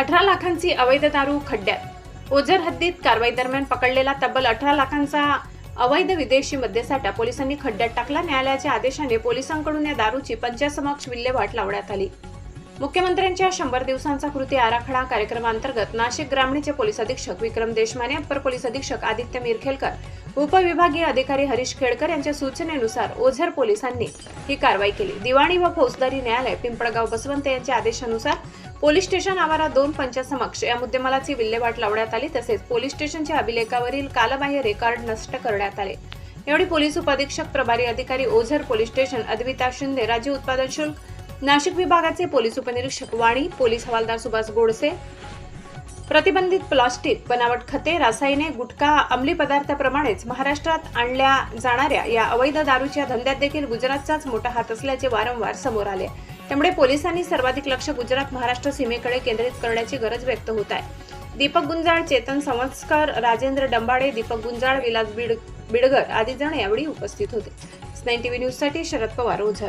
अठरा लाखांची अवैध दारू खड्ड्यात. ओझर हद्दीत कारवाई दरम्यान पकडलेला तब्बल अठरा लाखांचा अवैध विदेशी मद्यसाठा पोलिसांनी खड्ड्यात टाकला. न्यायालयाच्या आदेशाने पोलिसांकडून या दारूची पंचासमक्ष विल्हेवाट लावण्यात आली. मुख्यमंत्र्यांच्या शंभर दिवसांचा कृती आराखडा कार्यक्रमांतर्गत नाशिक ग्रामीणचे पोलीस अधीक्षक विक्रम देशमाने अप्पर पोलीस अधीक्षक आदित्य मिरखेलकर उपविभागीय अधिकारी हरीश खेडकर यांच्या सूचनेनुसार ओझर पोलिसांनी ही कारवाई केली. दिवाणी व फौजदारी न्यायालय पिंपळगाव बसवंत यांच्या आदेशानुसार पोलीस स्टेशन आवारात दोन पंचासमक्ष या मुद्देमालाची विल्हेवाट लावण्यात आली तसेच पोलीस स्टेशनच्या अभिलेखावरील कालबाह्य रेकॉर्ड नष्ट करण्यात आले. यावेळी पोलीस उपअधीक्षक प्रभारी अधिकारी ओझर पोलीस स्टेशन अद्विता शिंदे राज्य उत्पादन शुल्क नाशिक विभागाचे पोलीस उपनिरीक्षक वाणी पोलीस हवालदार सुभाष गोडसे प्रतिबंधित प्लास्टिक बनावट खते रासायने गुटखा अंमली पदार्थाप्रमाणेच महाराष्ट्रात आणल्या जाणाऱ्या या अवैध दारूच्या धंद्यात देखील गुजरातचाच मोठा हात असल्याचे वारंवार समोर आले. त्यामुळे पोलिसांनी सर्वाधिक लक्ष गुजरात महाराष्ट्र सीमेकडे केंद्रित करण्याची गरज व्यक्त होत आहे. दीपक गुंजाळ चेतन संवत्सकर राजेंद्र डंबाडे दीपक गुंजाळ विलास बिड बिडगर आदी जण यावेळी उपस्थित होते. नाईन टीव्ही न्यूजसाठी शरद पवार ओझर.